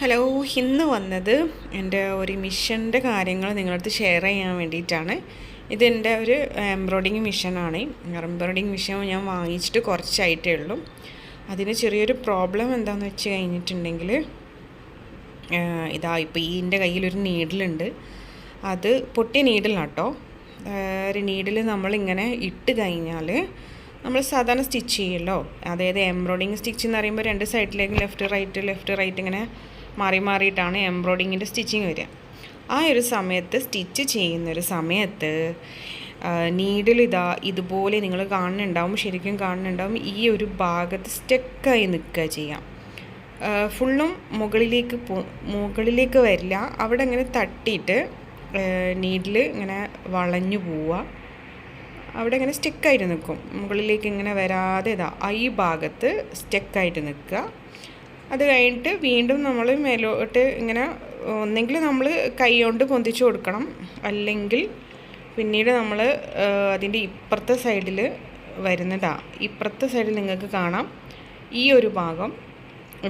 Hello ഇന്ന് വന്നത് എന്റെ ഒരു മിഷന്റെ കാര്യങ്ങൾ നിങ്ങളടുത്ത് ഷെയർ ചെയ്യാൻ വേണ്ടിയിട്ടാണ്. ഇതെന്റെ ഒരു എംബ്രോയിഡിങ് മിഷനാണ് എംബ്രോയിഡിങ് മിഷൻ ഞാൻ വാങ്ങിച്ചിട്ട് കുറച്ചായിട്ടേ ഉള്ളൂ. അതിന് ചെറിയൊരു പ്രോബ്ലം എന്താണെന്ന് വെച്ച് കഴിഞ്ഞിട്ടുണ്ടെങ്കിൽ ഇതാ ഇപ്പോൾ ഈ എന്റെ കയ്യിലൊരു നീഡിലുണ്ട് അത് പൊട്ടിയ നീഡിലാണ് കേട്ടോ ഒരു നീഡിൽ നമ്മളിങ്ങനെ ഇട്ട് കഴിഞ്ഞാൽ നമ്മൾ സാധാരണ സ്റ്റിച്ച് ചെയ്യുമല്ലോ. അതായത് എംബ്രോയിഡിങ് സ്റ്റിച്ച് എന്ന് പറയുമ്പോൾ രണ്ട് സൈഡിലേക്ക് ലെഫ്റ്റ് റൈറ്റ് ലെഫ്റ്റ് റൈറ്റ് ഇങ്ങനെ മാറി മാറിയിട്ടാണ് എംബ്രോയിഡിങ്ങിന്റെ സ്റ്റിച്ചിങ് വരിക. ആ ഒരു സമയത്ത് സ്റ്റിച്ച് ചെയ്യുന്നൊരു സമയത്ത് നീഡിൽ ഇതാ ഇതുപോലെ നിങ്ങൾ കാണുന്നുണ്ടാവും ശരിക്കും കാണുന്നുണ്ടാവും ഈ ഒരു ഭാഗത്ത് സ്റ്റക്കായി നിൽക്കുക ചെയ്യാം. ഫുള്ളും മുകളിലേക്ക് പോ മുകളിലേക്ക് വരില്ല. അവിടെ ഇങ്ങനെ തട്ടിയിട്ട് നീഡിൽ ഇങ്ങനെ വളഞ്ഞു പോവുക. അവിടെ ഇങ്ങനെ സ്റ്റെക്കായിട്ട് നിൽക്കും. മുകളിലേക്ക് ഇങ്ങനെ വരാതെ ഇതാ ഈ ഭാഗത്ത് സ്റ്റെക്കായിട്ട് നിൽക്കുക. അത് കഴിഞ്ഞിട്ട് വീണ്ടും നമ്മൾ മേലോട്ട് ഇങ്ങനെ ഒന്നെങ്കിൽ നമ്മൾ കൈ കൊണ്ട് പൊന്തിച്ചു കൊടുക്കണം. അല്ലെങ്കിൽ പിന്നീട് നമ്മൾ അതിന്റെ ഇപ്പുറത്തെ സൈഡിൽ വരുന്നതാ. ഇപ്പുറത്തെ സൈഡിൽ നിങ്ങൾക്ക് കാണാം. ഈ ഒരു ഭാഗം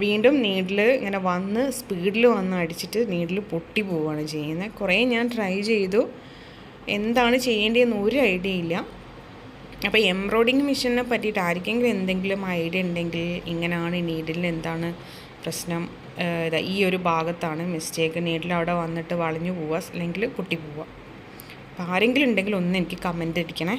വീണ്ടും നീഡിൽ ഇങ്ങനെ വന്ന് സ്പീഡിൽ വന്ന് അടിച്ചിട്ട് നീഡിൽ പൊട്ടി പോവുകയാണ് ചെയ്യുന്നത്. കുറേ ഞാൻ ട്രൈ ചെയ്തു. എന്താണ് ചെയ്യേണ്ടതെന്ന് ഒരു ഐഡിയ ഇല്ല. അപ്പോൾ എംബ്രോയിഡിങ് മെഷീനെ പറ്റിയിട്ട് ആർക്കെങ്കിലും എന്തെങ്കിലും ഐഡിയ ഉണ്ടെങ്കിൽ ഇങ്ങനെയാണ് നീഡിലിന് എന്താണ് പ്രശ്നം ഈ ഒരു ഭാഗത്താണ് മിസ്റ്റേക്ക്. നീഡിൽ അവിടെ വന്നിട്ട് വളഞ്ഞു പോവുക അല്ലെങ്കിൽ കുട്ടി പോവുക അപ്പോൾ ആരെങ്കിലും ഉണ്ടെങ്കിൽ ഒന്ന് എനിക്ക് കമന്റ് അടിക്കണേ